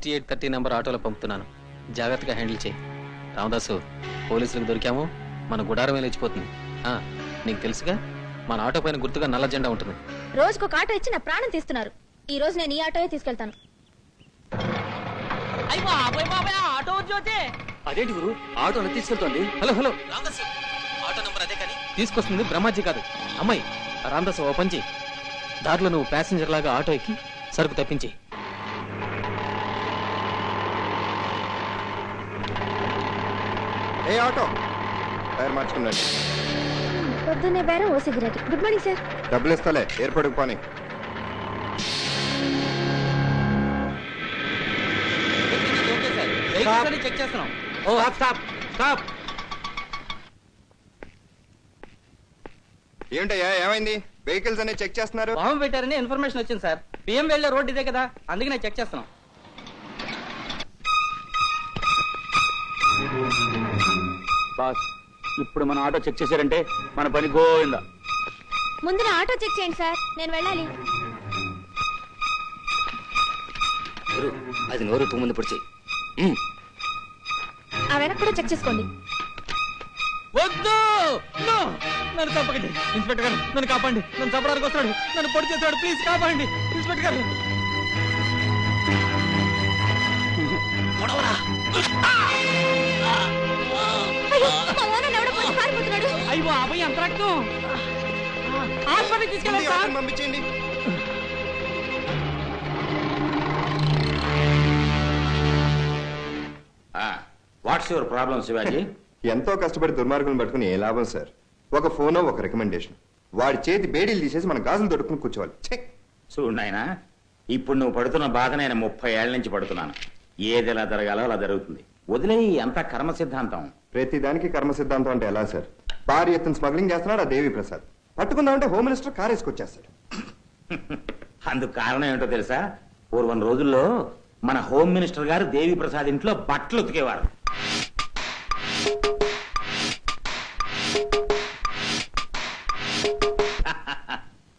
Sixty eight thirty number ఆటోలో పంపుతున్నాను. జాగ్రత్తగా హ్యాండిల్ చేయి. రామదాసు పోలీసులకు దొరికాము. మన గుడారమే లేచిపోతుంది. ఆ, నీకు తెలుసుగా మన ఆటో పైన గుర్తుగా నల్ల జెండా ఉంటుంది. రోజుకు ఒక ఆటో ఇచ్చి నా ప్రాణం తీస్తున్నారు. ఈ రోజు నేను ఈ ఆటోయే తీసుకెళ్తాను. అదేంటి గురు? Auto తీసుకెళ్తోంది. Hello hello. Ramadasu auto number అదే కానీ. తీసుకొస్తుంది బ్రహ్మాజీ కాదు. అమ్మాయి రామదాసు ఓ పంచి దారిలో నువ్వు ప్యాసింజర్ లాగా ఆటో ఎక్కి సరుకు తప్పించి ఏ ఆటో? టైర్ మార్చుకున్నాడు పొద్దున్నే బేరం ఓ సిగరెట్. Good morning sir. డబ్బులు ఇస్తాలే ఏర్పడుకు పోనీ. చెక్ చేస్తున్నాం. ఓ స్టాప్ స్టాప్ ఏంటయ్యా ఏమైంది? వెహికల్స్ అన్ని చెక్ చేస్తున్నారు? బాంబు పెట్టారని ఇన్ఫర్మేషన్ వచ్చింది సార్. బియ్యం వెళ్ళే రోడ్ ఇదే కదా అందుకే నేను చెక్ చేస్తున్నాం. బాస్ ఇప్పుడు మన ఆటో చెక్ చేశారంటే మన పని గోవిందా. ముందు నా ఆటో చెక్ చేయండి సార్ నేను వెళ్ళాలి. అది నోరు తుమ్ముందు పొడిచి ఆ వెనక కూడా చెక్ చేసుకోండి. వద్దు! నన్ను చంపకండి. ఇన్స్పెక్టర్ గారు నన్ను కాపాడండి. నన్ను చంపడానికి వస్తాడు నన్ను పొడి చేస్తాడు ప్లీజ్ కాపాడండి. ఇన్స్పెక్టర్ గారు. అయ్యో, అయ్యో అబ్బాయి ఎంత రక్తం హాస్పిటల్ తీసుకెళ్ళండి sir. What's your problem Shivaji? ఎంతో కష్టపడి దుర్మార్గులను పట్టుకుని ఏ లాభం సార్? ఒక ఫోనో ఒక రికమెండేషన్. వాడి చేతి బేడీలు తీసేసి మన గాజులు దొడుకుని కూర్చోవాలి! చూడు నాయనా ఇప్పుడు నువ్వు పడుతున్న బాధ నేను ముప్పై ఏళ్ళ నుంచి పడుతున్నాను. ఏది ఎలా జరగాలో అలా జరుగుతుంది. వదిలేయి అంత కర్మ సిద్ధాంతం ప్రతి దానికి కర్మ సిద్ధాంతం అంటే ఎలా సార్? భారీ ఎత్తున స్మగ్లింగ్ చేస్తున్నాడు ఆ దేవి ప్రసాద్. పట్టుకుందామంటే హోమ్ మినిస్టర్ కార్ వేసుకొచ్చేస్తాడు. అందుకు కారణం ఏంటో తెలుసా? పూర్వం రోజుల్లో మన హోమ్ మినిస్టర్ గారు దేవి ప్రసాద్ ఇంట్లో బట్టలు ఉతికేవారు.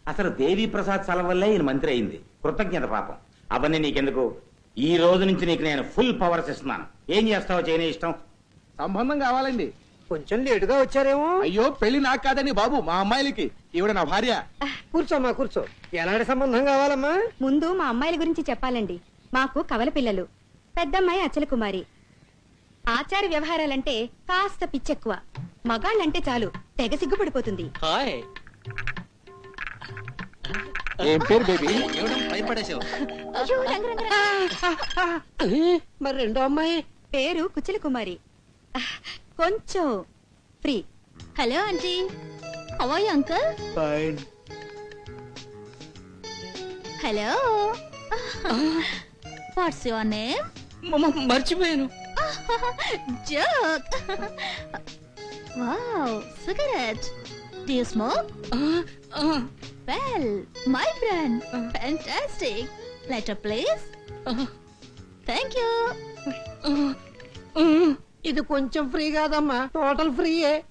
అసలు దేవి ప్రసాద్ సెలవల్లే ఈయన మంత్రి అయింది. కృతజ్ఞత పాపం. అవన్నీ నీకెందుకు? ఈ రోజు నుంచి నీకు నేను ఫుల్ పవర్స్ ఇస్తున్నాను. ఏం చేస్తావో చేయనే ఇష్టం? సంబంధం కావాలండి. కొంచెం లేటుగా వచ్చారేమో. అయ్యో పెళ్ళి నాకు కాదని బాబు మా అమ్మాయిలకి. ఈవిడ నా భార్య. కూర్చోమ్మా కూర్చో. ఎలాంటి సంబంధం కావాలమ్మా? ముందు మా అమ్మాయిల గురించి చెప్పాలండి. మాకు కవల పిల్లలు పెద్దమ్మాయి అచల కుమారి. ఆచార వ్యవహారాలంటే కాస్త పిచ్చెక్కువ. మగాళ్ళంటే చాలు తెగ సిగ్గుపడిపోతుంది. హాయ్. ఏం పేరు బేబీ? భయపడేసావు అయ్యో, రంగు, రంగు, రంగు. మరి రెండో అమ్మాయి? పేరు కుచల కుమారి. కొంచెం free. Hello aunty. Hawaii uncle hello. What's your name మర్చిపోయాను. Joke wow cigarette do you smoke well my brand fantastic letter please thank you ఇది కొంచెం ఫ్రీ కాదమ్మా. టోటల్ ఫ్రీయే.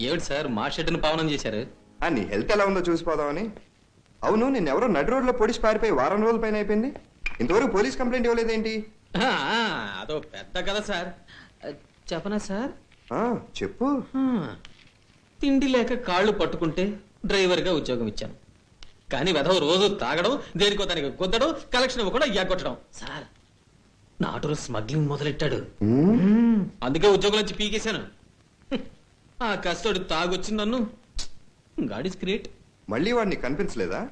ఏమిటి సార్ మా షెడ్ని పావనం చేశారు? ఆ, నీ హెల్త్ ఎలా ఉందో చూసిపోదామని అవును నేను ఎవరో నడి రోడ్లో పొడిచి పారిపోయి వారం రోజుల పైన అయిపోయింది. ఇంతవరకు పోలీస్ కంప్లైంట్ ఇవ్వలేదేంటి? ఆ, అదో పెద్ద కదా సార్. ఆ, చెప్పనా సార్? ఆ, చెప్పు. ఆ, తిండి లేక కాళ్ళు పట్టుకుంటే డ్రైవర్గా ఉద్యోగం ఇచ్చాను. కానీ వెధవ రోజు తాగడం దేనికో దానికి గుద్దడం కలెక్షన్ ఇవ్వకుండా ఎగ్గొట్టడం. సార్ నా ఆటోలో స్మగ్లింగ్ మొదలెట్టాడు. అందుకే ఉద్యోగం నుంచి పీకేశాను. ఆ కష్టోడు తాగొచ్చి నన్ను. God is great. మళ్ళీ వాడిని కనిపించలేదా?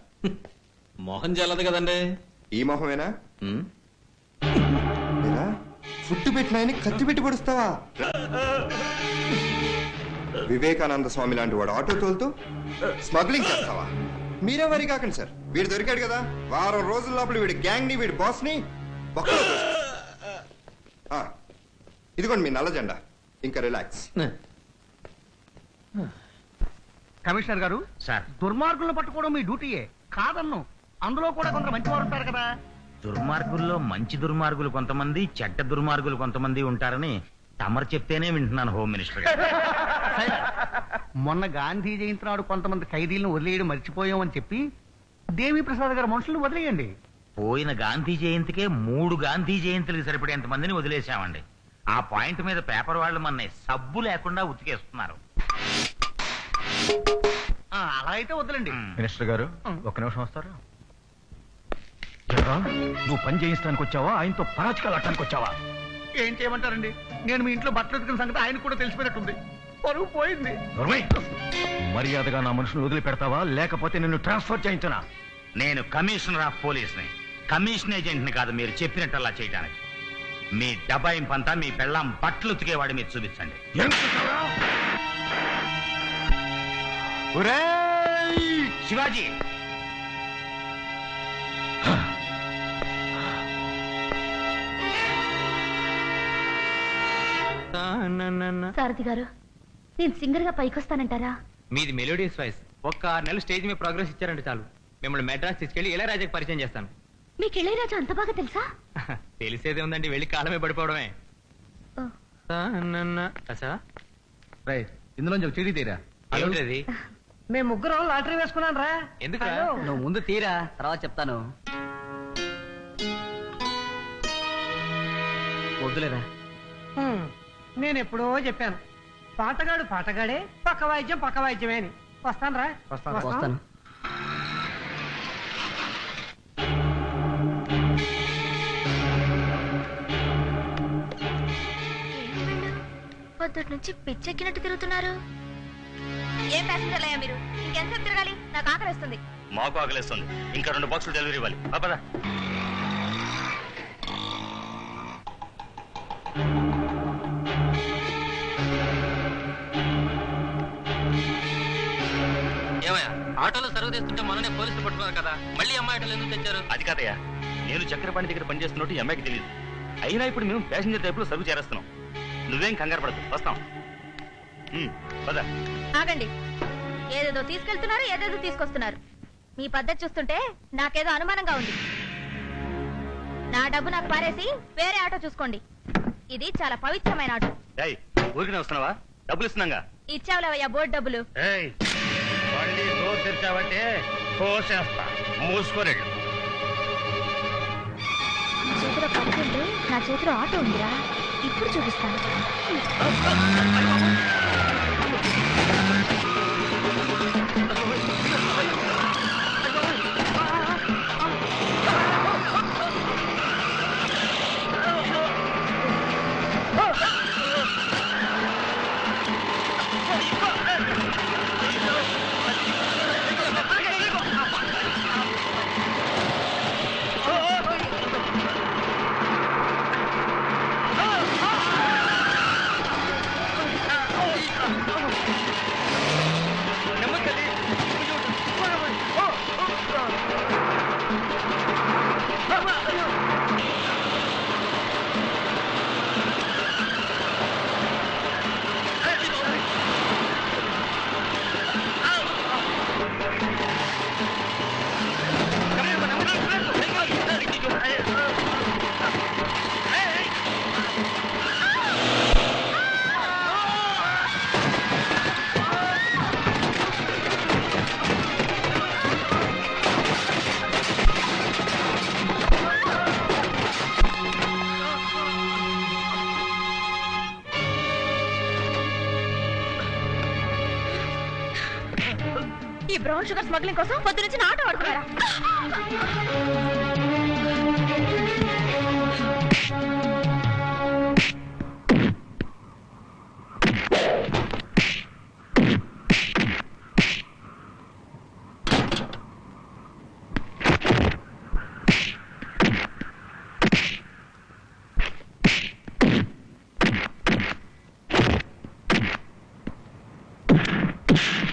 మోహన్ జల్లదు కదండి. ఈ మొహమేనా? మ్మ్. లేదా ఫుడ్ పెట్టిన ఆయన్ని కత్తి పెట్టి పొడుస్తావా? వివేకానంద స్వామి లాంటి వాడు ఆటో తోలుతూ స్మగ్లింగ్ చేస్తావా? మీరే వరి కాకండి సార్? వీడు దొరికాడు కదా. వారం రోజుల లోపల వీడి గ్యాంగ్ని వీడి బాస్ని తోసేస్తా. ఆ, ఇదిగోండి మీ నల్ల జెండా. ఇంకా రిలాక్స్ కమిషనర్ గారు సార్. దుర్మార్గులను పట్టుకోవడం మీ డ్యూటీయే కాదన్ను. అందులో కూడా కొందరు మంచి వారు ఉంటారు కదా. దుర్మార్గుల్లో మంచి దుర్మార్గులు కొంతమంది చెడ్డ దుర్మార్గులు కొంతమంది ఉంటారని తమరు చెప్తేనే వింటున్నాను హోమ్ మినిస్టర్ గారు. మొన్న గాంధీ జయంతి నాడు కొంతమంది ఖైదీలను వదిలేయడం మర్చిపోయామని చెప్పి దేవి ప్రసాద్ గారి మనుషులను వదిలేయండి. పోయిన గాంధీ జయంతికే మూడు గాంధీ జయంతులకు సరిపడేంత మందిని వదిలేశామండి. ఆ పాయింట్ మీద పేపర్ వాళ్ళు మన సబ్బు లేకుండా ఉతికేస్తున్నారు. ఆ, అలా అయితే వద్దులండి. మ్. మినిస్టర్ గారు ఒక నిమిషం వస్తారా? నువ్వు పని చేయించడానికి వచ్చావా? ఆయనతో పరాచకాలు ఆడటానికి వచ్చావా? ఏం చేయమంటారండి? నేను మీ ఇంట్లో బట్టలు ఉతికిన సంగతి ఆయన కూడా తెలిసిపోయినట్టుంది. పరువు పోయింది! మర్యాదగా నా మనుషులు వదిలిపెడతావా? లేకపోతే నిన్ను ట్రాన్స్ఫర్ చేయించనా? నేను కమిషనర్ ఆఫ్ పోలీస్ని. కమిషన్ ఏజెంట్ని కాదు మీరు చెప్పినట్టు అలా చేయడానికి మీ డబాయింపంతా మీ పెళ్ళాం బట్టలు ఉతికేవాడి మీద చూపించండి! శివాజీ! సారథి గారు నేను సింగర్గా పైకొస్తానంటారా? మీది మెలోడియస్ వాయిస్. ఒక్క ఆరు నెలలు స్టేజ్ మీద ప్రోగ్రెస్ ఇచ్చారంటే చాలు. మిమ్మల్ని మెడ్రాస్ తీసుకెళ్ళి ఇళయరాజాకి పరిచయం చేస్తాను. మీకు ఇళయరాజా అంత బాగా తెలుసా? తెలిసేదే ఉందండి వెళ్ళి కాలమే పడిపోవడమే. ఇందులో చెడి తీరా? ఏమిటది మేము ముగ్గురం లాటరీ వేసుకున్నాం రా. ఎందుకు నువ్వు ముందు తీరా తర్వాత చెప్తాను. వద్దులేరా? నేను ఎప్పుడో చెప్పాను. పాటగాడు పాటగాడే పక్క వాయిద్యం పక్క వాయిద్యమే అని. వస్తాను రా. వస్తాను. పొద్దుటి నుంచి పిచ్చెక్కినట్టు తిరుగుతున్నారు. ఏం ప్యాసింజర్లు అయ్యా మీరు? ఇంకెంతసేపు తిరగాలి? నాకు ఆకలి వేస్తుంది. మాకు ఆకలిస్తుంది ఇంకా రెండు బాక్సులు డెలివరీ ఇవ్వాలి. పదా. ఏమయ్యా ఆటోలో సర్వ్ చేస్తుంటే మననే పోలీసులు పట్టుకున్నారు కదా మళ్ళీ అమ్మాయి ఆటోలు ఎందుకు తెచ్చారు? అది కాదయ్యా నేను చక్రపాణి దగ్గర పనిచేస్తున్నట్టు ఈ అమ్మాయికి తెలియదు అయినా ఇప్పుడు మేము ప్యాసింజర్ టైప్లో సర్వ్ చేరేస్తున్నాం. నువ్వేం కంగారు పడదు వస్తాం. పద. ఆగండి. ఏదేదో తీసుకెళ్తున్నారు ఏదేదో తీసుకొస్తున్నారు. మీ పద్ధతి చూస్తుంటే నాకేదో అనుమానంగా ఉంది. నా డబ్బు నాకు పారేసి వేరే ఆటో చూసుకోండి. ఇది చాలా పవిత్రమైన ఆటో. ఊరికనే వస్తున్నావా? డబ్బులు ఇస్తున్నాగా? ఇచ్చావులేవయ్యా బోర్డు డబ్బులు. ఏయ్ నా చేతిలో ఆటో ఉందిరా. ఇప్పుడు చూపిస్తాను. ఈ బ్రౌన్ షుగర్ స్మగ్లింగ్ కోసం పొద్దు నుంచి ఆటో ఆడుతున్నారా you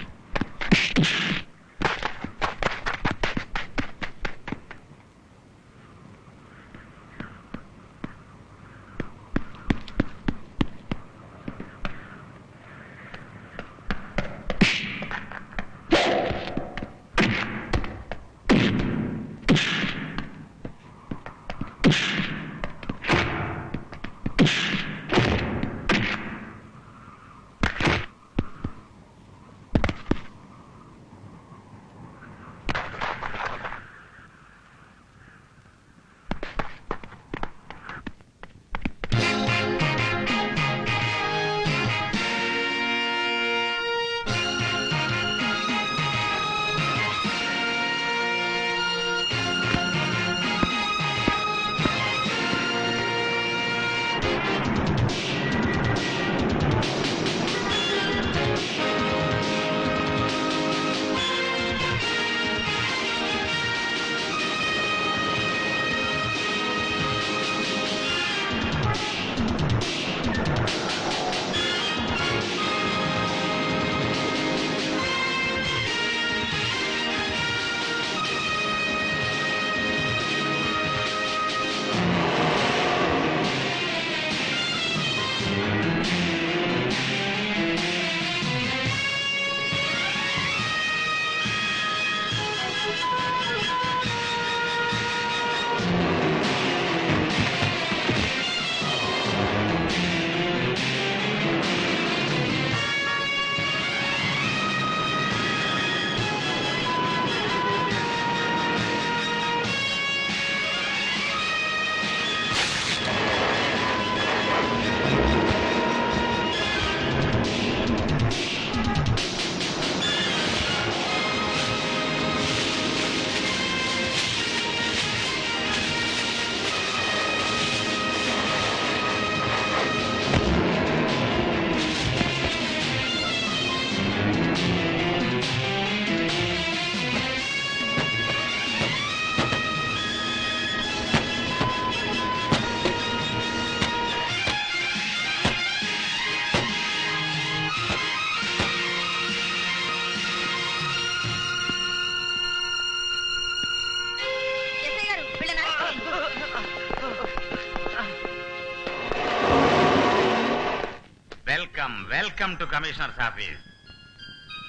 welcome to commissioner's office.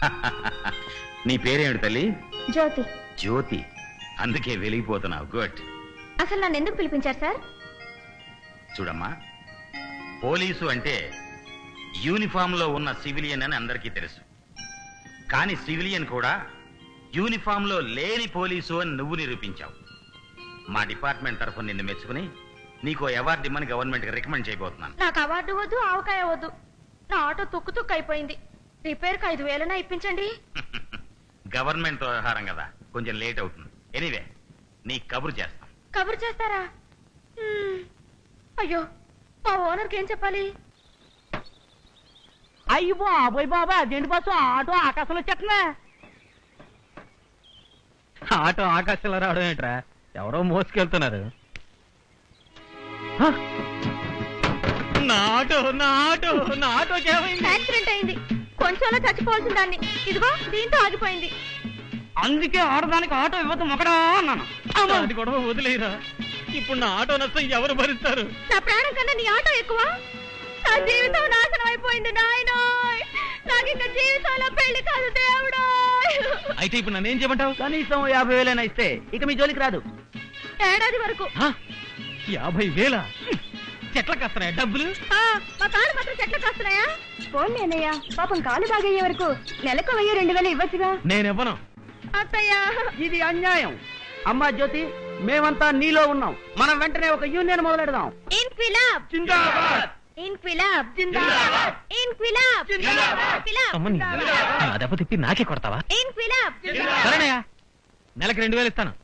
నీ పేరేమిటి తల్లి? జ్యోతి. జ్యోతి. అందుకే వెలిగిపోతున్నావు. గుడ్. అసలు నన్ను ఎందుకు పిలిపించారు సార్? చూడమ్మా పోలీసు అంటే యూనిఫామ్లో ఉన్న సివిలియన్ అని అందరికీ తెలుసు. కానీ సివిలియన్ కూడా యూనిఫామ్లో లేని పోలీసు అని నువ్వు నిరూపించావు. మా డిపార్ట్మెంట్ తరఫున నిన్ను మెచ్చుకుని నీకు అవార్డు ఇమ్మని గవర్నమెంట్కి రికమెండ్ చేయబోతున్నాను. నాకు అవార్డు వద్దు ఆవకాయ వద్దు. నా ఆటో తుక్కు తుక్కు అయిపోయింది. రిపేర్కి ఐదు వేలనా ఇప్పించండి. గవర్నమెంట్ వ్యవహారం కదా కొంచెం లేట్ అవుతుంది. ఎనీవే నీ కబురు చేస్తాం. కబురు చేస్తారా. అయ్యో మా ఓనర్కి ఏం చెప్పాలి? అయ్యి బాబోయ్ బాబా అదేంటి బస్సు ఆటో ఆకాశంలో చెట్నా ఆటో ఆకాశంలో రావడం ఏంట్రా? ఎవరో మోసుకెళ్తున్నారు. హ! నా ఆటో నా ఆటో నా ఆటోకి ఏమైంది? యాక్సిడెంట్ అయింది. కొంచెంలో చచ్చిపోవాల్సిన దాన్ని. ఇదిగో దీంతో ఆగిపోయింది. అందుకే ఆడదానికి ఆటో ఇవ్వదు మొకడా అన్నాను. అది గొడవ వదిలేరా? ఇప్పుడు నా ఆటో నష్టం ఎవరు భరిస్తారు? నా ప్రాణం కన్నా నీ ఆటో ఎక్కువ? నా జీవితం నాశనం అయిపోయింది నాయనోయ్! నాకు ఇంకా జీవితంలో పెళ్ళి కాదు దేవుడోయ్! అయితే ఇప్పుడు నన్ను ఏం చేయమంటావు? కనీసం యాభై వేలైనా ఇస్తే ఇక మీ జోలికి రాదు. ఏడాది వరకు. హ? యాభై వేల? చెట్ల కస్తున్నాయి? డబ్బులు? ఆ, మా కాళ్ళు మాత్రం చెట్లు కాస్తున్నాయా? పోన్లే అన్నయ్య. పాపం కాలు బాగయ్యే వరకు నెలకు వెయ్యి రెండు వేలు ఇవ్వచ్చుగా. నేనివ్వను. అత్తయ్యా. ఇది అన్యాయం. అమ్మా జ్యోతి మేమంతా నీలో ఉన్నాం. మనం వెంటనే ఒక యూనియన్ మొదలెడదాం. ఇన్క్విలాబ్ ఇన్క్విలాబ్ జిందాబాద్. ఇన్క్విలాబ్ ఇన్క్విలాబ్ అమ్మని నా దెబ్బ తిప్పి నాకే కొడతావా? ఇన్క్విలాబ్ సరేనయ్యా. నెలకి రెండు వేలు ఇస్తాను.